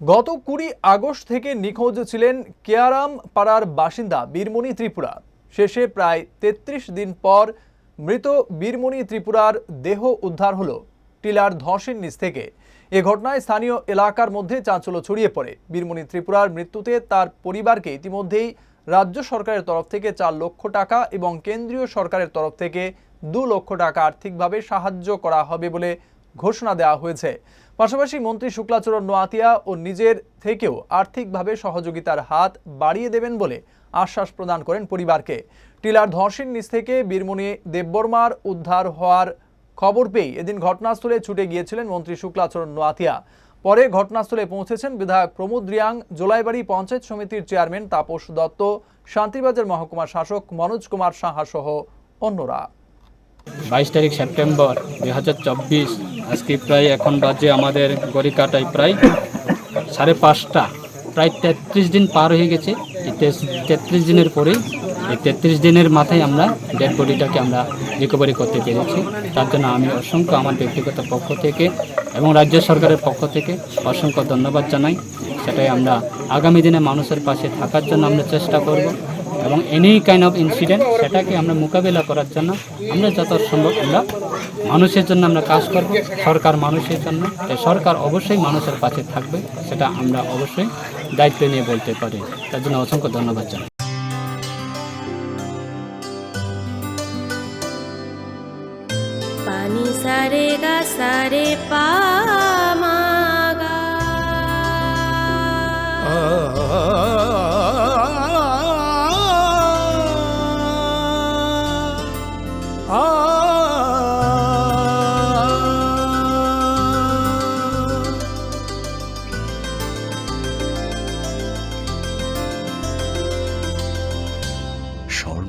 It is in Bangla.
গত কুড়ি আগস্ট থেকে নিখোঁজ ছিলেন কেয়ারাম পাড়ার বাসিন্দা বীরমণি ত্রিপুরা। শেষে প্রায় তেত্রিশ দিন পর মৃত বীরমণি ত্রিপুরার দেহ উদ্ধার হলো টিলার ধসের নিচ থেকে। এ ঘটনায় স্থানীয় এলাকার মধ্যে চাঞ্চল্য ছড়িয়ে পড়ে। বীরমণি ত্রিপুরার মৃত্যুতে তার পরিবারকে ইতিমধ্যেই রাজ্য সরকারের তরফ থেকে চার লক্ষ টাকা এবং কেন্দ্রীয় সরকারের তরফ থেকে দু লক্ষ টাকা আর্থিকভাবে সাহায্য করা হবে বলে ঘোষণা দেওয়া হয়েছে। পাশাপাশি মন্ত্রী শুক্লাচরণ নোয়াতিয়া ও নিজের থেকেও আর্থিকভাবে সহযোগিতার হাত বাড়িয়ে দেবেন বলে আশ্বাস প্রদান করেন পরিবারকে। টিলার ধসের নিচ থেকে বীরমণি দেববর্মার উদ্ধার হওয়ার খবর পেয়ে এদিন ঘটনাস্থলে ছুটে গিয়েছিলেন মন্ত্রী শুক্লাচরণ নোয়াতিয়া। পরে ঘটনাস্থলে পৌঁছেছেন বিধায়ক প্রমোদ রিয়াং, জোলাইবাড়ি পঞ্চায়েত সমিতির চেয়ারম্যান তাপস দত্ত, শান্তিবাজার মহকুমা শাসক মনোজ কুমার সাহা সহ অন্যরা। বাইশ তারিখ সেপ্টেম্বর দুই হাজার চব্বিশ। আজকে প্রায় এখন বাজে আমাদের গড়িকাটায় প্রায় সাড়ে পাঁচটা। প্রায় তেত্রিশ দিন পার হয়ে গেছে। এই তেত্রিশ দিনের পরে এই তেত্রিশ দিনের মাথায় আমরা ডেড বডিটাকে আমরা রিকভারি করতে পেরেছি। তার জন্য আমি অসংখ্য আমার ব্যক্তিগত পক্ষ থেকে এবং রাজ্য সরকারের পক্ষ থেকে অসংখ্য ধন্যবাদ জানাই। সেটাই আমরা আগামী দিনে মানুষের পাশে থাকার জন্য আমরা চেষ্টা করব। এবং এনি কাইন্ড অফ ইনসিডেন্ট সেটাকে আমরা মোকাবেলা করার জন্য আমরা যত সম্ভব আমরা মানুষের জন্য আমরা কাজ করব, সরকার মানুষের জন্য। তাই সরকার অবশ্যই মানুষের পাশে থাকবে, সেটা আমরা অবশ্যই দায়িত্ব নিয়ে বলতে পারি। তার জন্য অসংখ্য ধন্যবাদ জানাই। সারে গা সারে পামাগা